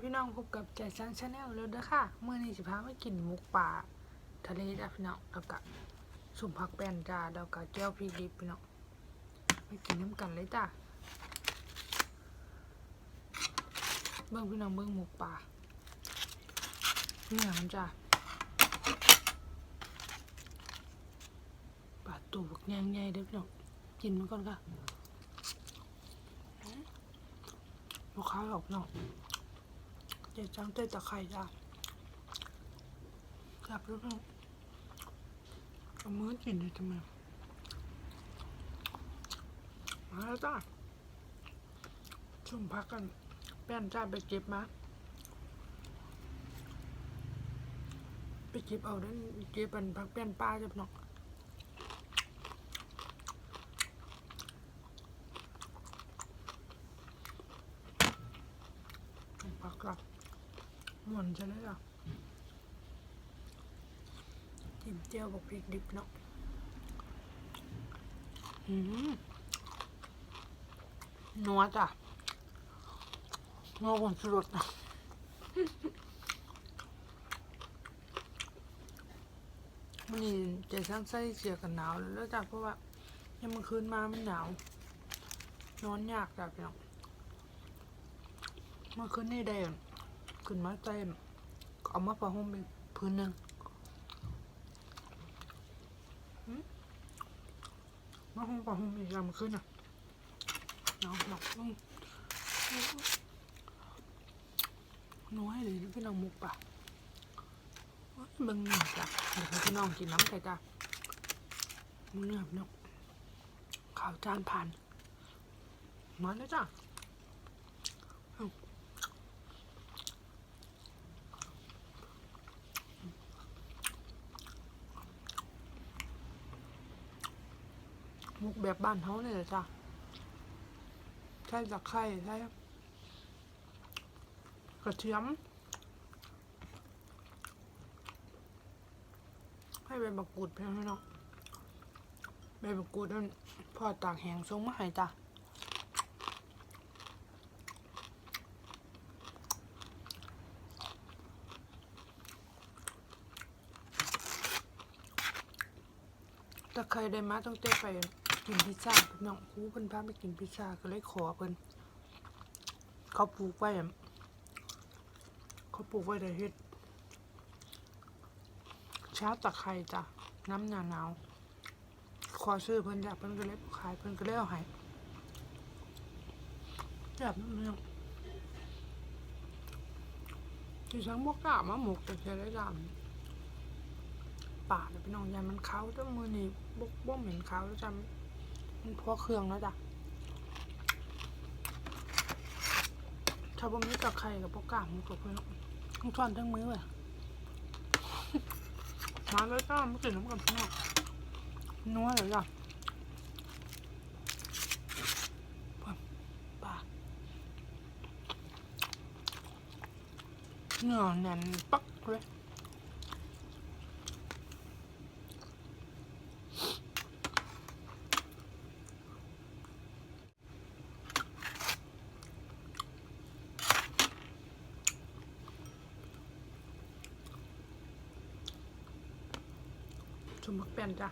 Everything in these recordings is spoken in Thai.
พี่น้องพบกับใจซังชาแนลแล้วเด้อค่ะเมื่อนี้สิพามากินหมุกป่าทะเลจ้ะพี่น้องแล้วก็สุ่มผักแป้นจ้าแล้วก็แก้วพริกดิบพี่น้องไปกินน้ำกันเลยจ้าเบิ่งพี่น้องเบิ่งหมุกป่าเนี่ยมันจ้าปลาตูบกแยงใหญ่เด้อพี่น้องกินมันก่อนค่ะลูกค้าออกพี่น้อง เดี๋ยวจังเต้ตะไคร่จ้ะกลับแล้วเนาเอามือกินเลยทำไมมาแล้วจ้าชุ่มพักกัน แป้นจ้าไปเก็บมา ไปเก็บเอาด้านเก็บเป็นพักแป้นป้าจ้ะพี่น้อชุ่มพักกับ หมอนจะได้หรอจิ้มเจียวบอกพริกดิบเนาะอืมนัวจ้ะนัวคนสุดนะมันนี่เจะสร้างไส้เสียกันหนาวแล้วจ้ะเพราะว่ายังมื่อคืนมามันหนาวนอนยากจ้ะพี่น้องเมื่อคืนนี่ได้ ขึ้นมาเต็มเอามาประห่มอีกพื้นหนึ่งมาห่มประห่มอีกลำขึ้นอะนาะหนักต้องน้อยเลยพี่น้องมุกปะโอ๊ยเบิ่งหนึ่งจ้ะเดี๋ยวพี่น้องกินน้ำไก่จ้ะมึงเนี่ยพี่น้องข่าวจานผ่านมาแล้วจ้ะ แบบบ้านเขาเนี่ยจ้ะใช่ตะไคร้ใช่กระเทียม ให้ใบมะกรูดเพียงให้เนาะใบมะกรูดนั่นพอตากแห้งทรงมาให้จ้ะตะไคร้ได้มาต้องเต้ไป กินพิซซ่าพี่น้องครูเพิ่นพาไปกินพิซซ่าก็เลยขอเพิ่นเขาปลูกไว้เขาปลูกไว้ได้เฮ็ดชาตะไคร้จ้ะน้ำหนาหนาวขอซื้อเพิ่นอยากเพิ่นก็เลยขายเพิ่นก็เลยเอาให้แบบนั้นเนาะที่ฉันบอกกล้ามาหมกแต่แค่ได้ดำป่าเนี่ยพี่น้องยายมันเขาจ้ามือนี่บกบ่เหม็นเขาแล้วจำ มันพอเครื่องแล้วจ้ะถ้าบ่มีกับใครกับพวกกล้ามมันกับเพื่อนทั้งช้อนทั้งมือเลยมาแล้วจ้าไม่กินน้ำกันพี่น้องนัวเลยจ้ะป่าเนื้อแน่นปักเลย สมักเป็นจ้ะ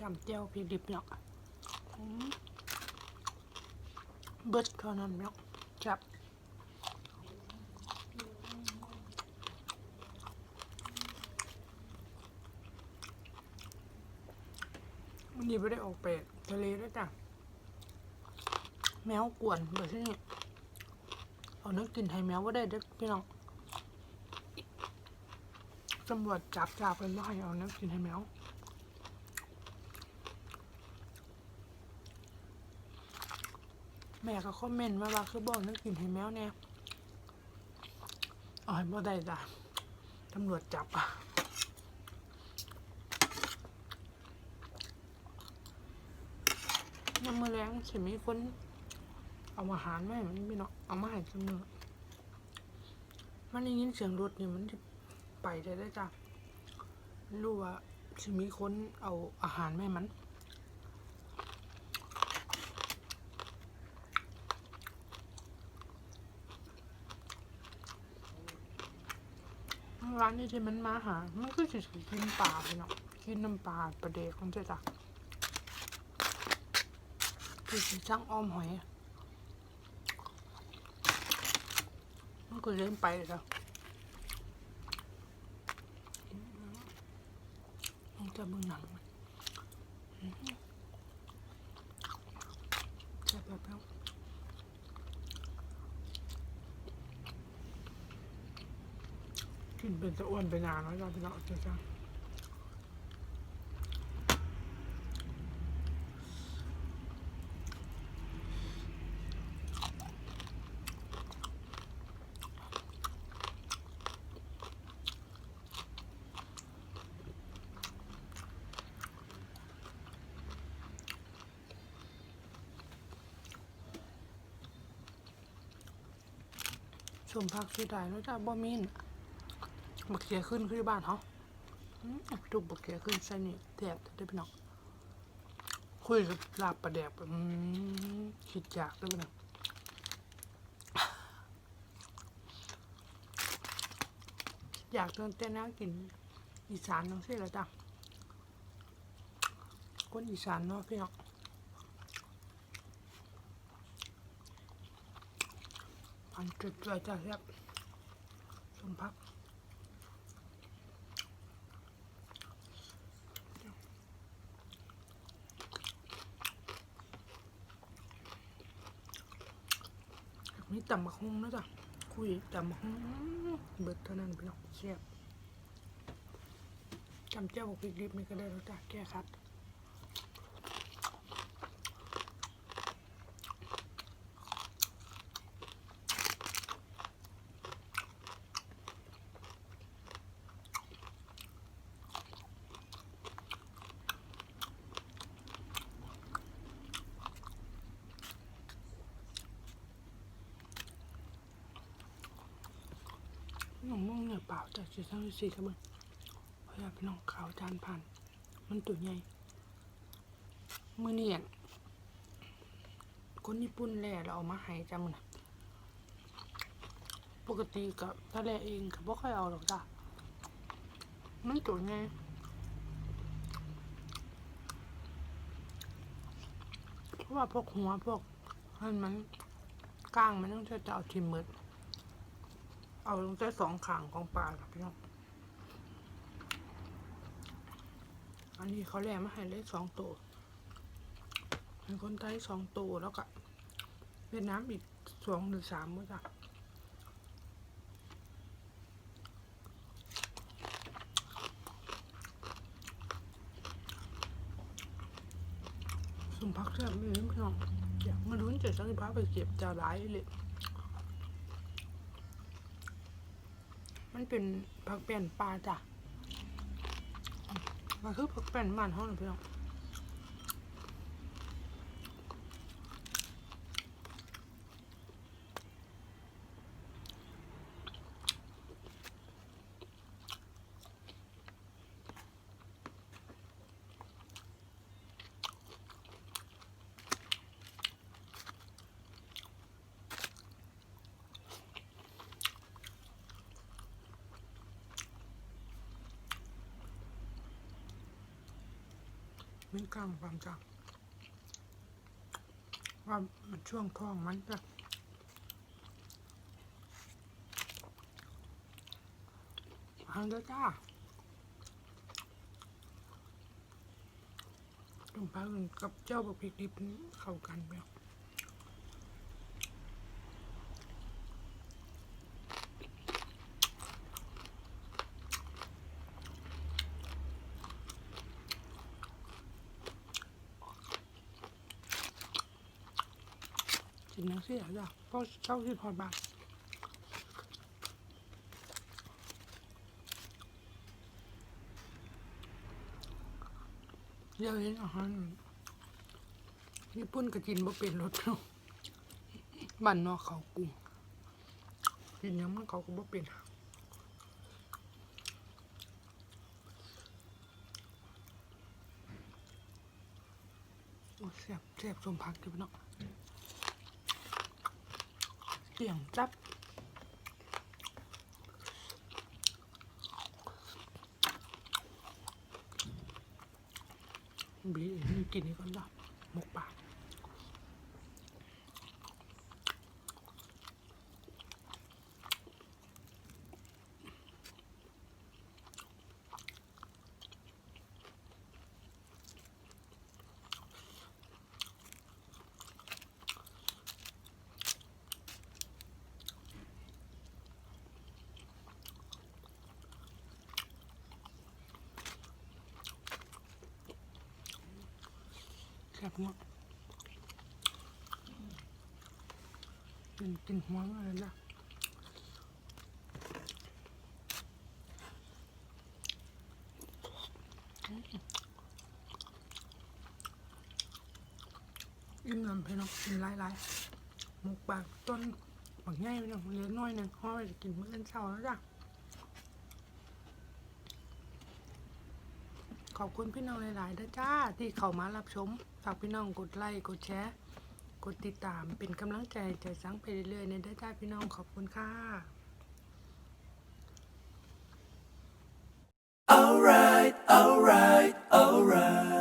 จำเจียวพริกดิบเนาะเบิดเท่านั้นเนาะจับวันนี้ไม่ได้ออกไปทะเลด้วยจ้ะแมวกวนแบบที่นี่เอานึกกินไทยแมวก็ได้เด้อพี่น้อง ตำรวจจับจับเป็นว่าให้เอาเนื้อกินให้แมวแม่ก็คอมเมนต์มาว่าคือบอกเนื้อกินให้แมวเนี่ยเอาให้บ่ได้จ้ะตำรวจจับอะยังมือแรงสิมีคนเอาอาหารมาให้มันพี่เนาะเอามาให้เสมอมันได้ยินเสียงรถนี่ยมันจะ ไปได้ได้จ้ะรู้ว่าจะมีคนเอาอาหารมาให้มัน ร้านนี้ที่มันมาหา มันก็จะกินปลาไปเนาะกินน้ำปลาปลาเด็กมันจะจ้ะคือจ้างอ้อมหอยมันก็เล่นไปเลยจ้ะมัน จะเบื้องหลังมันอื้อหือแซ่บแบบแล้วกินเป็นตะอ้วนไปนานแล้วจ้าพี่น้องจ้า ชมพักสุดายแล้วจ้ะบ่มีนบักเขียขึ้นขึ้นบ้านเขาอืมทุกบักเขียขึ้นใส่นี่แทบจะได้พี่น้องคุยกับลาบประแดบคิดอยากได้พี่น้องอยากจนเต้นน่ากินอีสานน้องเสียแล้วจ้ะคนอีสานเนาะพี่น้องันจุดเลยจ้ะครับสมพักมีตำบักฮุงนะจ๊ะคุยตำบักฮุงเบิดเท่านั้นพี่น้องเสียบจำเจ้าบอกพริกดิบนี่ก็ได้แล้วจ้ะแก้คัด นุ่มมุ่งเนี่ยเปล่าจากจุดสามสี่ครับมึงเพราะอยาพี่น้องขาวจานผ่านมันตัวใหญ่มือเนียคนญี่ปุ่นแล่เราเอามาให้จ้ามึงนะปกติกับถ้าแล่เองก็บ่ค่อยเอาหรอกจ้ะมันตัวใหญ่เพราะว่าพวกหัวพวกอันมันก้างมันต้องจะเอาทิมมืด เอาลงใต้สองขางของปลาครับพี่น้อง อันนี้เขาแลมาให้เลขสองตัวเป็นคนไทยสองตัวแล้วก็เวียดนามอีกสองหรือสามมั้งจ้ะสมพักแซ่บไม่ลืมพี่น้องอยากมาลุ้นเจ็ดสักสิบพัไปเก็บจะร้ายเลย มันเป็นผักแป้นปลาจ้ะมันคือผักแป้นมันห้องนะพี่น้อง มันกลางความจังว่ามันช่วงท้องมันจะหันแล้วจ้าตรงพากันกับเจ้าบักพริกดิบเข้ากันไห กินนังเสียจ้ะเพราะเจ้าที่พอดบาทเดี๋ยวเห็นอาหารญี่ปุ่นก็กินบ่เป็นรสเนาะบ้านนอกเขากรุงกินหยังมันเขาก็บ่เป็นโอ้แซ่บแซ่บสมพักเก็บเนาะ เกี่ยงจับบีกินนี่ก่อนจ้ะหมกปาก ซ่บเนาะกินกินหัวอะไรนะอิ่มลำพี่น้องกินหลายๆหมกปากต้นบางง่ายพี่น้องเล็กน้อยหนึ่งห้อยกินมื้อเช้นเช้าแล้วจ้ะขอบคุณพี่น้องหลายๆนะจ้า ที่เข้ามารับชม ฝากพี่น้องกดไลค์กดแชร์กดติดตามเป็นกำลังใจใจสังไปเรื่อยๆในได้ได้พี่น้องขอบคุณค่ะ alright alright alright